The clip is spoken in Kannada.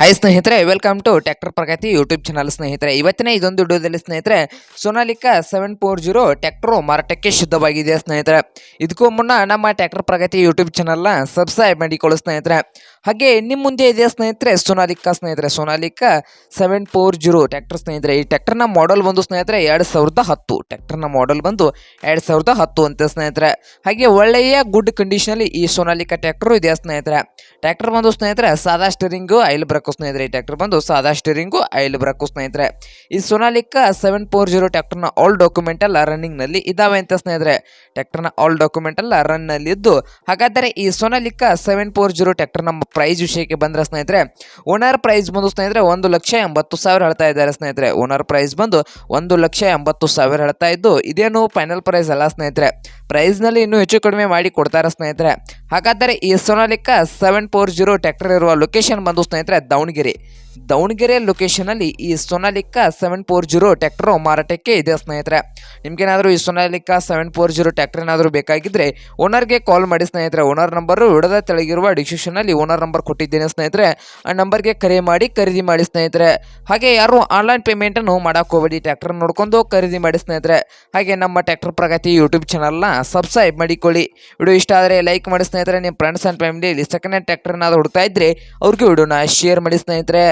ಹಾಯ್ ಸ್ನೇಹಿತರೆ welcome to tractor Pragati YouTube channel ಸ್ನೇಹಿತರೆ. ಇವತ್ತಿನ ಇದೊಂದು ವಿಡಿಯೋದಲ್ಲಿ ಸ್ನೇಹಿತರೆ Sonalika seven four zero tractor ಮಾರಾಟಕ್ಕೆ ಶುದ್ಧವಾಗಿದೆ ಸ್ನೇಹಿತರೆ. ಇದಕ್ಕೂ ಮುನ್ನ ನಮ್ಮ ಟ್ಯಾಕ್ಟರ್ ಪ್ರಗತಿ ಯೂಟ್ಯೂಬ್ ಚಾನಲ್ನ ಸಬ್ಸ್ಕ್ರೈಬ್ ಮಾಡಿಕೊಳ್ಳೋ ಸ್ನೇಹಿತರೆ. ಹಾಗೆ ನಿಮ್ಮ ಮುಂದೆ ಇದೆ ಸ್ನೇಹಿತರೆ ಸೋನಾಲಿಕಾ ಸ್ನೇಹಿತರೆ. Sonalika seven four zero tractor ಸ್ನೇಹಿತರೆ. ಈ ಟ್ಯಾಕ್ಟರ್ನ ಮಾಡೆಲ್ ಬಂದು ಸ್ನೇಹಿತರೆ ಎರಡು ಸಾವಿರದ ಹತ್ತು. ಟ್ಯಾಕ್ಟರ್ನ ಮಾಡೆಲ್ ಬಂದು ಎರಡು ಸಾವಿರದ ಹತ್ತು ಅಂತ ಸ್ನೇಹಿತರೆ. ಹಾಗೆ ಒಳ್ಳೆಯ ಗುಡ್ ಕಂಡೀಷನಲ್ಲಿ ಈ ಸೋನಾಲಿಕಾ ಟ್ಯಾಕ್ಟರು ಇದೆ ಸ್ನೇಹಿತರೆ. ಟ್ಯಾಕ್ಟರ್ ಬಂದು ಸ್ನೇಹಿತರೆ, ಸಾದಾ ಸ್ಟೀರಿಂಗು ಐಲ್ ಬ್ರಕ್ಕು ಸ್ನೇಹಿತರೆ, ಈ ಟ್ರ್ಯಾಕ್ಟರ್ ಬಂದು ಸಾದಾ ಸ್ಟೀರಿಂಗು ಐಲ್ ಬ್ರಕ್ಕು ಸ್ನೇಹಿತರೆ. ಈ ಸೋನಾಲಿಕಾ ಸೆವೆನ್ ಫೋರ್ ಜೀರೋ ಟ್ರ್ಯಾಕ್ಟರ್ನ ಆಲ್ ಡಾಕ್ಯುಮೆಂಟ್ ಎಲ್ಲ ರನ್ನಿಂಗ್ನಲ್ಲಿ ಇದಾವೆ ಅಂತ ಸ್ನೇಹಿತರೆ. ಟ್ರ್ಯಾಕ್ಟರ್ನ ಆಲ್ ಡಾಕ್ಯುಮೆಂಟ್ ಎಲ್ಲ ರನ್ನಲ್ಲಿ ಇದ್ದು, ಹಾಗಾದರೆ ಈ Sonalika seven four zero tractor ನಮ್ಮ ಪ್ರೈಸ್ ವಿಷಯಕ್ಕೆ ಬಂದರೆ ಸ್ನೇಹಿತರೆ ಓನರ್ ಪ್ರೈಸ್ ಬಂದು ಸ್ನೇಹಿತರೆ ಒಂದು ಲಕ್ಷ ಎಂಬತ್ತು ಸಾವಿರ ಹೇಳ್ತಾ ಇದ್ದಾರೆ ಸ್ನೇಹಿತರೆ. ಓನರ್ ಪ್ರೈಸ್ ಬಂದು ಒಂದು ಲಕ್ಷ ಎಂಬತ್ತು ಸಾವಿರ ಹೇಳ್ತಾ ಇದ್ದು, ಇದೇನು ಫೈನಲ್ ಪ್ರೈಸ್ ಅಲ್ಲ ಸ್ನೇಹಿತರೆ. ಪ್ರೈಸ್ನಲ್ಲಿ ಇನ್ನೂ ಹೆಚ್ಚು ಕಡಿಮೆ ಮಾಡಿ ಕೊಡ್ತಾರೆ ಸ್ನೇಹಿತರೆ. ಹಾಗಾದರೆ ಈ Sonalika seven four zero tractor ಇರುವ ಲೊಕೇಶನ್ ಬಂದು ಸ್ನೇಹಿತರೆ, ದಾವಣಗೆರೆ. ದಾವಣಗೆರೆ ಲೊಕೇಶನಲ್ಲಿ ಈ Sonalika seven four zero tractor ಮಾರಾಟಕ್ಕೆ ಇದೆ ಸ್ನೇಹಿತರೆ. ನಿಮಗೇನಾದರೂ ಈ Sonalika seven four zero tractor ಏನಾದರೂ ಬೇಕಾಗಿದ್ದರೆ ಓನರ್ಗೆ ಕಾಲ್ ಮಾಡಿ ಸ್ನೇಹಿತರೆ. ಓನರ್ ನಂಬರು ವಿಡದ ತೆಳಗಿರುವ ಡಿಸ್ಕ್ರಿಪ್ಷನಲ್ಲಿ ಓನರ್ ನಂಬರ್ ಕೊಟ್ಟಿದ್ದೇನೆ ಸ್ನೇಹಿತರೆ. ಆ ನಂಬರ್ಗೆ ಕರೆ ಮಾಡಿ, ಖರೀದಿ ಮಾಡಿ ಸ್ನೇಹಿತರೆ. ಹಾಗೆ ಯಾರು ಆನ್ಲೈನ್ ಪೇಮೆಂಟನ್ನು ಮಾಡೋಕೆ ಹೋಗಬೇಡಿ ಟ್ರ್ಯಾಕ್ಟರ್ ನೋಡ್ಕೊಂಡು ಖರೀದಿ ಮಾಡಿ ಸ್ನೇಹಿತರೆ. ಹಾಗೆ ನಮ್ಮ ಟ್ರ್ಯಾಕ್ಟರ್ ಪ್ರಗತಿ ಯೂಟ್ಯೂಬ್ ಚಾನಲ್ನ ಸಬ್ಸ್ಕ್ರೈಬ್ ಮಾಡಿಕೊಳ್ಳಿ. ವಿಡಿಯೋ ಇಷ್ಟ ಆದರೆ ಲೈಕ್ ಮಾಡಿ ಸ್ನೇಹಿತರೆ ನಿಮ್ಮ ಫ್ರೆಂಡ್ಸ್ ಆ್ಯಂಡ್ ಫ್ಯಾಮಿಲಿಯಲ್ಲಿ ಸೆಕೆಂಡ್ ಹ್ಯಾಂಡ್ ಟ್ರ್ಯಾಕ್ಟರ್ ಏನಾದರೂ ಹುಡುಕ್ತಾ ಇದ್ದರೆ ಅವ್ರಿಗೆ ವಿಡಿಯೋನ ಶೇರ್ ಮಾಡಿ ಸ್ನೇಹಿತರೆ.